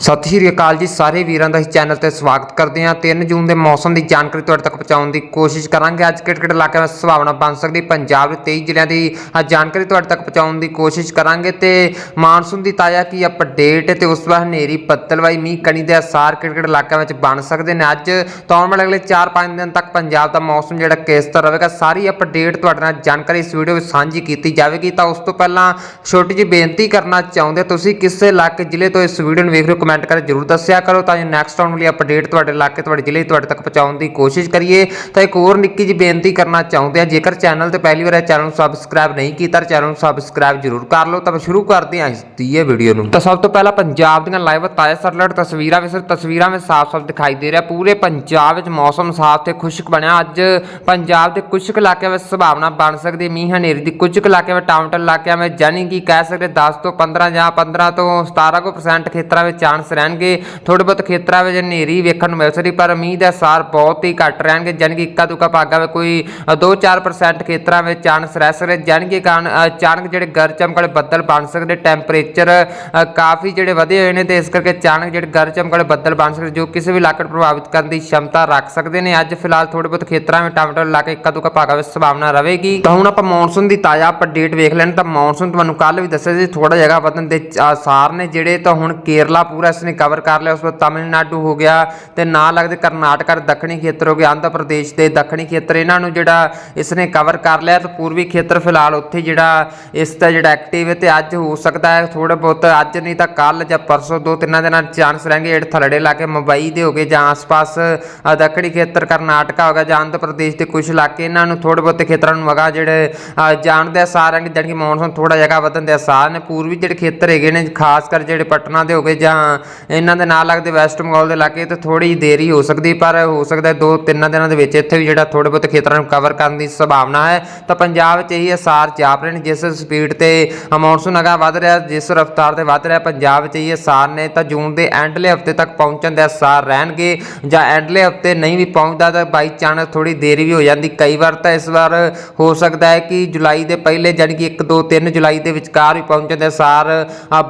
ਸਤਿ ਸ਼੍ਰੀ ਅਕਾਲ ਜੀ, ਸਾਰੇ ਵੀਰਾਂ ਦਾ ਇਸ ਚੈਨਲ ਤੇ ਸਵਾਗਤ ਕਰਦੇ ਹਾਂ। 3 ਜੂਨ ਦੇ ਮੌਸਮ ਦੀ ਜਾਣਕਾਰੀ ਤੁਹਾਡੇ ਤੱਕ ਪਹੁੰਚਾਉਣ ਦੀ ਕੋਸ਼ਿਸ਼ ਕਰਾਂਗੇ। ਅੱਜ ਕਿਹੜੇ ਕਿਹੜੇ ਇਲਾਕਿਆਂ ਵਿੱਚ ਸੰਭਾਵਨਾ ਬਣ ਸਕਦੀ, ਪੰਜਾਬ ਦੇ 23 ਜ਼ਿਲ੍ਹਿਆਂ ਦੀ ਅੱਜ ਜਾਣਕਾਰੀ ਤੁਹਾਡੇ ਤੱਕ ਪਹੁੰਚਾਉਣ ਦੀ ਕੋਸ਼ਿਸ਼ ਕਰਾਂਗੇ। ਤੇ ਮਾਨਸੂਨ ਦੀ ਤਾਜ਼ਾ ਕੀ ਅਪਡੇਟ, ਤੇ ਉਸ ਵਾਰ ਹਨੇਰੀ ਬੱਦਲਵਾਈ ਮੀਂਹ, ਕਣੀ ਦੇ ਅਸਾਰ ਕਿਹੜੇ ਕਿਹੜੇ ਇਲਾਕਿਆਂ ਵਿੱਚ ਬਣ ਸਕਦੇ ਨੇ। ਅੱਜ ਤੋਂ ਆਉਣ ਵਾਲੇ ਅਗਲੇ 4-5 ਦਿਨ ਤੱਕ ਪੰਜਾਬ ਦਾ ਮੌਸਮ ਜਿਹੜਾ ਕਿਸ ਤਰ੍ਹਾਂ ਰਹੇਗਾ ਸਾਰੀ ਅਪਡੇਟ ਤੁਹਾਡੇ ਨਾਲ ਜਾਣਕਾਰੀ ਇਸ ਵੀਡੀਓ ਵਿੱਚ ਸਾਂਝੀ ਕੀਤੀ ਜਾਵੇਗੀ। ਤਾਂ ਉਸ ਤੋਂ ਪਹਿਲਾਂ ਛੋਟੀ ਜਿਹੀ ਬੇਨਤੀ ਕਰਨਾ ਚਾਹੁੰਦੇ ਤੁਸੀਂ, ਕਿਸੇ ਇਲਾਕੇ, ਜ਼ਿਲ੍ਹੇ ਤੋਂ ਇਸ ਵੀਡੀਓ ਨੂੰ ਵੇਖ ਰਹੇ ਹੋ ਕਮੈਂਟ ਕਰਕੇ ਜਰੂਰ ਦੱਸਿਆ ਕਰੋ ਤਾਂ ਜੋ ਨੈਕਸਟ ਆਉਣ ਵਾਲੀ ਅਪਡੇਟ ਤੁਹਾਡੇ ਇਲਾਕੇ, ਤੁਹਾਡੇ ਜ਼ਿਲ੍ਹੇ ਤੁਹਾਡੇ ਤੱਕ ਪਹੁੰਚਾਉਣ ਦੀ ਕੋਸ਼ਿਸ਼ ਕਰੀਏ। ਤਾਂ ਇੱਕ ਹੋਰ ਨਿੱਕੀ ਜਿਹੀ ਬੇਨਤੀ ਕਰਨਾ ਚਾਹੁੰਦੇ ਆ ਜੇਕਰ ਚੈਨਲ ਤੇ ਪਹਿਲੀ ਵਾਰ ਇਹ ਚੈਨਲ ਨੂੰ ਸਬਸਕ੍ਰਾਈਬ ਨਹੀਂ ਕੀਤਾ ਤਾਂ ਚੈਨਲ ਨੂੰ ਸਬਸਕ੍ਰਾਈਬ ਜਰੂਰ ਕਰ ਲਓ। ਤਾਂ ਸ਼ੁਰੂ ਕਰਦੇ ਹਾਂ ਇਸ ਦੀ ਇਹ ਵੀਡੀਓ ਨੂੰ। ਤਾਂ ਸਭ ਤੋਂ ਪਹਿਲਾਂ ਪੰਜਾਬ ਦੀਆਂ ਲਾਈਵ ਤਾਜ਼ਾ ਸਰਲਟ ਤਸਵੀਰਾਂ ਵਿੱਚ ਤਸਵੀਰਾਂ ਵਿੱਚ ਸਾਫ਼-ਸਾਫ਼ ਦਿਖਾਈ ਦੇ ਰਿਹਾ। ਪੂਰੇ ਪੰਜਾਬ ਵਿੱਚ ਮੌਸਮ ਸਾਫ਼ ਤੇ ਖੁਸ਼ਕ ਬਣਿਆ। ਅੱਜ ਪੰਜਾਬ ਦੇ ਕੁਝ ਕੁ ਇਲਾਕਿਆਂ ਵਿੱਚ ਸੰਭਾਵਨਾ ਬਣ ਸਕਦੀ ਹੈ। ਮੀਂਹ ਹਨੇਰੀ ਦੀ ਕੁਝ ਕੁ ਇਲਾਕਿਆਂ ਵਿੱਚ ਟਾਊਨ ਇਲਾਕਿਆਂ ਵਿੱਚ ਜਾਨੀ ਕਿ ਕਹਿ ਸਕਦੇ 10 ਤੋਂ 15 ਜਾਂ 15 ਤੋਂ 17 ਕੁ percent ਖੇਤਰਾਂ ਵਿੱਚ ਚਾਂਸ ਰਹਿਣਗੇ। ਥੋੜੇ ਬਹੁਤ ਖੇਤਰਾਂ ਵਿੱਚ ਹਨੇਰੀ ਵੇਖਣ ਨੂੰ ਮਿਲ ਸਕਦੀ, ਪਰ ਮੀਂਹ ਦਾ ਸਾਰ ਬਹੁਤ ਹੀ ਘੱਟ ਰਹਿਣਗੇ ਜਾਨੀ ਕਿ ਇੱਕਾ ਦੁੱਕਾ ਭਾਗਾਂ ਵਿੱਚ ਕੋਈ 2-4% ਖੇਤਰਾਂ ਵਿੱਚ ਚਾਂਸ ਰਹਿ ਸਕਦੇ ਜਾਨੀ ਕਿ ਕਾਰਨ ਅਚਾਨਕ ਜਿਹੜੇ ਗਰਜਮ ਵਾਲੇ ਬੱਦਲ ਬਣ ਸਕਦੇ ਟੈਂਪਰੇਚਰ ਕਾਫੀ ਜਿਹੜੇ ਵਧੇ ਹੋਏ ਨੇ ਤੇ ਇਸ ਕਰਕੇ ਅਚਾਨਕ ਜਿਹੜੇ ਗਰਜਮ ਵਾਲੇ ਬੱਦਲ ਬਣ ਸਕਦੇ, ਜੋ ਕਿਸੇ ਵੀ ਇਲਾਕੇ ਨੂੰ ਪ੍ਰਭਾਵਿਤ ਕਰਨ ਦੀ ਸ਼ਮਤਾ ਰੱਖ ਸਕਦੇ ਨੇ। ਅੱਜ ਫਿਲਹਾਲ ਥੋੜੇ ਬਹੁਤ ਖੇਤਰਾਂ ਵਿੱਚ ਟਮਾਟਰ ਇਲਾਕੇ ਇੱਕਾ ਦੁੱਕਾ ਭਾਗਾਂ ਵਿੱਚ ਸੰਭਾਵਨਾ ਰਹੇਗੀ। ਤਾਂ ਹੁਣ ਆਪਾਂ ਮੌਨਸੂਨ ਦੀ ਤਾਜ਼ਾ ਅਪਡੇਟ ਵੇਖ ਲੈਣ ਤਾਂ ਮੌਨਸੂਨ ਤੁਹਾਨੂੰ ਕੱਲ ਵੀ ਦੱਸਿਆ ਸੀ ਥੋੜਾ ਜਗ੍ਹਾ ਵਧਣ ਦੇ ਆਸਾਰ ਨੇ ਜਿਹੜੇ ਤਾਂ ਹੁਣ ਕੇਰਲਾ ਪੂਰਾ ਇਸਨੇ ਕਵਰ ਕਰ ਲਿਆ, ਉਸ ਤੋਂ ਬਾਅਦ ਤਾਮਿਲਨਾਡੂ ਹੋ ਗਿਆ ਤੇ ਨਾਲ ਲੱਗਦੇ ਕਰਨਾਟਕਾ ਦੇ ਦੱਖਣੀ ਖੇਤਰ ਹੋ ਗਿਆ ਆਂਧਰਾ ਪ੍ਰਦੇਸ਼ ਦੇ ਦੱਖਣੀ ਖੇਤਰ, ਇਹਨਾਂ ਨੂੰ ਜਿਹੜਾ ਇਸ ਨੇ ਕਵਰ ਕਰ ਲਿਆ ਤੇ ਪੂਰਬੀ ਖੇਤਰ ਫਿਲਹਾਲ ਉੱਥੇ ਜਿਹੜਾ ਇਸ ਦਾ ਜਿਹੜਾ ਐਕਟਿਵ ਹੈ ਤੇ ਅੱਜ ਹੋ ਸਕਦਾ ਹੈ ਥੋੜਾ ਬਹੁਤ, ਅੱਜ ਨਹੀਂ ਤਾਂ ਕੱਲ ਜਾਂ ਪਰਸੋਂ ਦੋ ਤਿੰਨਾਂ ਦਿਨਾਂ ਚਾਂਸ ਰਹਿਣਗੇ, ਜਿਹੜੇ ਥਲੜੇ ਇਲਾਕੇ ਮੁੰਬਈ ਦੇ ਹੋ ਗਏ ਜਾਂ ਆਸ-ਪਾਸ ਦੱਖਣੀ ਖੇਤਰ ਕਰਨਾਟਕਾ ਹੋ ਗਿਆ ਜਾਂ ਆਂਧਰਾ ਪ੍ਰਦੇਸ਼ ਦੇ ਕੁਝ ਇਲਾਕੇ, ਇਹਨਾਂ ਨੂੰ ਥੋੜੇ ਬਹੁਤੇ ਖੇਤਰਾਂ ਨੂੰ ਵਗਾ ਜਿਹੜੇ ਜਾਣ ਦੇ ਅਸਾਰ ਹਨ ਜਾਣੀ ਕਿ ਮੌਨਸੂਨ ਥੋੜਾ ਜਗ੍ਹਾ ਵਧਣ ਦੇ ਅਸਾਰ ਨੇ, ਪੂਰਬੀ ਜਿਹੜੇ ਖੇਤਰ ਹੈਗੇ ਨੇ, ਖਾਸ ਕਰ ਜਿਹੜੇ ਪਟਨਾ ਦੇ ਹੋ ਗਏ ਜਾਂ ਇਹਨਾਂ ਦੇ ਨਾਲ ਲੱਗਦੇ ਵੈਸਟ ਬੰਗਾਲ ਦੇ ਇਲਾਕੇ ਤੇ ਥੋੜੀ ਦੇਰੀ ਹੋ ਸਕਦੀ, ਪਰ ਹੋ ਸਕਦਾ ਦੋ ਤਿੰਨਾਂ ਦਿਨਾਂ ਦੇ ਵਿੱਚ ਇੱਥੇ ਵੀ ਜਿਹੜਾ ਥੋੜੇ ਬਹੁਤੇ ਖੇਤਰਾਂ ਨੂੰ ਕਵਰ ਕਰਨ ਦੀ ਸੰਭਾਵਨਾ ਹੈ। ਤਾਂ ਪੰਜਾਬ ਵਿੱਚ ਇਹੀ ਅਸਾਰ ਜਾਪ ਰਹੇ ਨੇ, ਜਿਸ ਸਪੀਡ ਤੇ ਮੌਨਸੂਨ ਅਗਾ ਵੱਧ ਰਿਹਾ, ਜਿਸ ਰਫ਼ਤਾਰ ਤੇ ਵੱਧ ਰਿਹਾ, ਪੰਜਾਬ ਵਿੱਚ ਇਹ ਅਸਾਰ ਨੇ। ਤਾਂ ਜੂਨ ਦੇ ਐਂਡਲੇ ਹਫ਼ਤੇ ਤੱਕ ਪਹੁੰਚਣ ਦੇ ਅਸਾਰ ਰਹਿਣਗੇ, ਜਾਂ ਐਂਡਲੇ ਹਫ਼ਤੇ ਨਹੀਂ ਵੀ ਪਹੁੰਚਦਾ, ਤਾਂ ਬਾਈ ਚਾਂਸ ਥੋੜੀ ਦੇਰੀ ਵੀ ਹੋ ਜਾਂਦੀ। ਕਈ ਵਾਰ ਤਾਂ ਇਸ ਵਾਰ ਹੋ ਸਕਦਾ ਹੈ ਕਿ ਜੁਲਾਈ ਦੇ ਪਹਿਲੇ ਜਾਣੀ ਕਿ 1 2 3 ਜੁਲਾਈ ਦੇ ਵਿਚਕਾਰ ਵੀ ਪਹੁੰਚਣ ਦੇ ਅਸਾਰ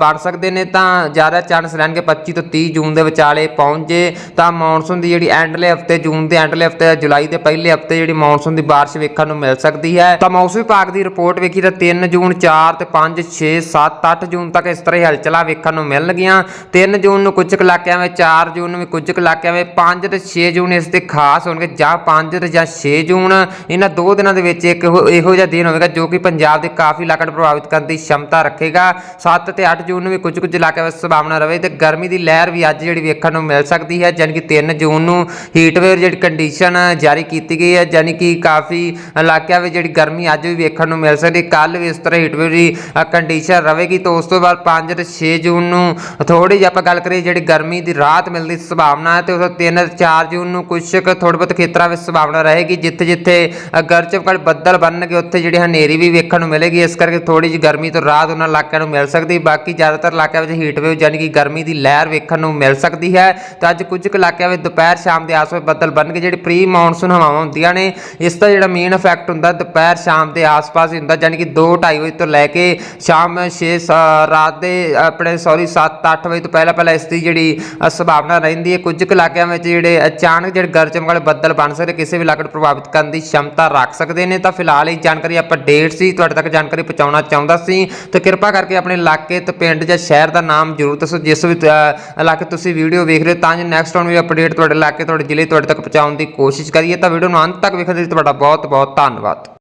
ਬਣ ਸਕਦੇ ਨੇ। ਤਾਂ ਜ਼ਿਆਦਾ ਚਾਂਸ ਰਹਿਣਗੇ 25 ਤੋਂ 30 ਜੂਨ ਦੇ ਵਿਚਾਲੇ ਪਹੁੰਚ ਜੇ ਤਾਂ ਮੌਨਸੂਨ ਦੀ ਜਿਹੜੀ ਐਂਡਲੇ ਹਫ਼ਤੇ, ਜੂਨ ਦੇ ਐਂਡਲੇ ਹਫ਼ਤੇ ਜੁਲਾਈ ਦੇ ਪਹਿਲੇ ਹਫ਼ਤੇ ਜਿਹੜੀ ਮੌਨਸੂਨ ਦੀ ਬਾਰਿਸ਼ ਵੇਖਣ ਨੂੰ ਮਿਲ ਸਕਦੀ ਹੈ। ਤਾਂ ਮੌਸਮ ਵਿਭਾਗ ਦੀ ਰਿਪੋਰਟ ਵੇਖੀ ਤਾਂ 3 ਜੂਨ 4 ਤੇ 5 6 7 8 ਜੂਨ ਤੱਕ ਇਸ ਤਰ੍ਹਾਂ ਹੀ ਹਲਚਲਾਂ ਵੇਖਣ ਨੂੰ ਮਿਲਣਗੀਆਂ। 3 ਜੂਨ ਨੂੰ ਕੁਝ ਕੁ ਇਲਾਕਿਆਂ ਵਿੱਚ 4 ਜੂਨ ਨੂੰ ਵੀ ਕੁਝ ਕੁ ਇਲਾਕਿਆਂ ਵਿੱਚ 5 ਤੇ 6 ਜੂਨ ਇਸ ਦੇ ਖਾਸ ਹੋਣਗੇ, ਜਾਂ 5 ਤੇ ਜਾਂ 6 ਜੂਨ। ਇਹਨਾਂ ਦੋ ਦਿਨਾਂ ਦੇ ਵਿੱਚ ਇੱਕ ਇਹੋ ਇਹੋ ਜਿਹਾ ਦਿਨ ਹੋਵੇਗਾ ਜੋ ਕਿ ਪੰਜਾਬ ਦੇ ਕਾਫੀ ਇਲਾਕਿਆਂ ਨੂੰ ਪ੍ਰਭਾਵਿਤ ਕਰਨ ਦੀ ਸ਼ਮਤਾ ਰੱਖੇਗਾ। 7 ਤੇ 8 ਜੂਨ ਨੂੰ ਵੀ ਕੁਝ ਕੁਝ ਇਲਾਕਿਆਂ ਵਿੱਚ ਸੰਭਾਵਨਾ ਰਹੇ ਤੇ ਗਰਮੀ ਦੀ ਲਹਿਰ ਵੀ ਅੱਜ ਜਿਹੜੀ ਵੇਖਣ ਨੂੰ ਮਿਲ ਸਕਦੀ ਹੈ, ਜਾਣੀ ਕਿ 3 ਜੂਨ ਨੂੰ ਹੀਟ ਵੇਵ ਜਿਹੜੀ ਕੰਡੀਸ਼ਨ ਜਾਰੀ ਕੀਤੀ ਗਈ ਹੈ, ਜਾਣੀ ਕਿ ਕਾਫੀ ਇਲਾਕਿਆਂ ਵਿੱਚ ਜਿਹੜੀ ਗਰਮੀ ਅੱਜ ਵੀ ਵੇਖਣ ਨੂੰ ਮਿਲ ਸਕਦੀ ਕੱਲ ਵੀ ਇਸ ਤਰ੍ਹਾਂ ਹੀਟ ਵੇਵ ਦੀ ਕੰਡੀਸ਼ਨ ਰਹੇਗੀ, ਤਾਂ ਉਸ ਤੋਂ ਬਾਅਦ 5 ਤੇ 6 ਜੂਨ ਨੂੰ ਥੋੜੀ ਜਿਹੀ ਆਪਾਂ ਗੱਲ ਕਰੀਏ, ਜਿਹੜੀ ਗਰਮੀ ਦੀ ਰਾਹਤ ਮਿਲਣ ਦੀ ਸੰਭਾਵਨਾ ਹੈ, ਤੇ ਉਸ ਤੋਂ 3 4 ਜੂਨ ਨੂੰ ਕੁਝ ਕੁ ਥੋੜੇ ਬਹੁਤ ਖੇਤਰਾਂ ਵਿੱਚ ਸੰਭਾਵਨਾ ਰਹੇਗੀ ਜਿੱਥੇ ਜਿੱਥੇ ਗਰਚਮ ਕਾਲ ਬੱਦਲ ਬਣਨਗੇ, ਉੱਥੇ ਜਿਹੜੀ ਹਨੇਰੀ ਵੀ ਵੇਖਣ ਨੂੰ ਮਿਲੇਗੀ, ਇਸ ਕਰਕੇ ਥੋੜੀ ਜਿਹੀ ਗਰਮੀ ਤੋਂ ਰਾਹਤ ਉਹਨਾਂ ਇਲਾਕਿਆਂ ਨੂੰ ਮਿਲ ਸਕਦੀ ਬਾਕੀ ਜ਼ਿਆਦਾਤਰ ਇਲਾਕਿਆਂ ਵਿੱਚ ਹੀਟ ਵੇਵ ਯਾਨੀ ਕਿ ਗਰਮੀ ਦੀ ਲਹਿਰ ਵੇਖਣ ਨੂੰ ਮਿਲ ਸਕਦੀ ਹੈ। ਤਾਂ ਅੱਜ ਕੁਝ ਕੁ ਇਲਾਕਿਆਂ ਵਿੱਚ ਦੁਪਹਿਰ ਸ਼ਾਮ ਦੇ ਆਸ-ਪਾਸ ਬੱਦਲ ਬਣਨਗੇ ਜਿਹੜੀ ਪ੍ਰੀ ਮੌਨਸੂਨ ਹਵਾਵਾਂ ਹੁੰਦੀਆਂ ਨੇ। ਇਸ ਦਾ ਜਿਹੜਾ ਮੇਨ ਇਫੈਕਟ ਹੁੰਦਾ ਦੁਪਹਿਰ ਸ਼ਾਮ ਦੇ ਆਸ-ਪਾਸ ਹੀ ਹੁੰਦਾ ਯਾਨੀ ਕਿ 2:30 ਵਜੇ ਤੋਂ ਲੈ ਕੇ ਸ਼ਾਮ 6 ਰਾਤ ਦੇ ਆਪਣੇ ਸੌਰੀ 7-8 ਵਜੇ ਤੋਂ ਪਹਿਲਾਂ ਪਹਿਲਾਂ ਇਸ ਦੀ ਜਿਹੜੀ ਸੰਭਾਵਨਾ ਰਹਿੰਦੀ ਹੈ। ਕੁਝ ਕੁ ਇਲਾਕਿਆਂ ਵਿੱਚ ਜਿਹੜੇ ਅਚਾਨਕ ਜਿਹੜੇ ਗਰਜਮ ਵਾਲੇ ਬੱਦਲ ਬਣ ਸਕਦੇ, ਕਿਸੇ ਵੀ ਇਲਾਕੇ ਨੂੰ ਪ੍ਰਭਾਵਿਤ ਕਰਨ ਦੀ ਸ਼ਮਤਾ ਰੱਖ ਸਕਦੇ ਨੇ। ਤਾਂ ਫਿਲਹਾਲ ਇਹ ਜਾਣਕਾਰੀ ਆਪਾਂ ਡੇਟ ਸੀ, ਤੁਹਾਡੇ ਤੱਕ ਜਾਣਕਾਰੀ ਪਹੁੰਚਾਉਣਾ ਚਾਹੁੰਦਾ ਸੀ। ਤੇ ਕਿਰਪਾ ਕਰਕੇ ਆਪਣੇ ਇਲਾਕੇ ਤੇ ਪਿੰਡ ਜਾਂ ਸ਼ਹਿਰ ਦਾ ਨਾਮ ਜ਼ਰੂਰ ਦੱਸੋ, ਜਿਸ ਵੀ ਇਲਾਕੇ ਤੁਸੀਂ ਵੀਡੀਓ ਵੇਖ ਰਹੇ ਹੋ, ਤਾਂ ਜੇ ਨੈਕਸਟ ਆਉਣ ਵੀ ਅਪਡੇਟ ਤੁਹਾਡੇ ਇਲਾਕੇ ਤੁਹਾਡੇ ਜ਼ਿਲ੍ਹੇ, ਤੁਹਾਡੇ ਤੱਕ ਪਹੁੰਚਾਉਣ ਦੀ ਕੋਸ਼ਿਸ਼ ਕਰੀਏ। ਤਾਂ ਵੀਡੀਓ ਨੂੰ ਅੰਤ ਤੱਕ ਵੇਖਣ ਦੇ ਲਈ ਤੁਹਾਡਾ ਬਹੁਤ ਬਹੁਤ ਧੰਨਵਾਦ।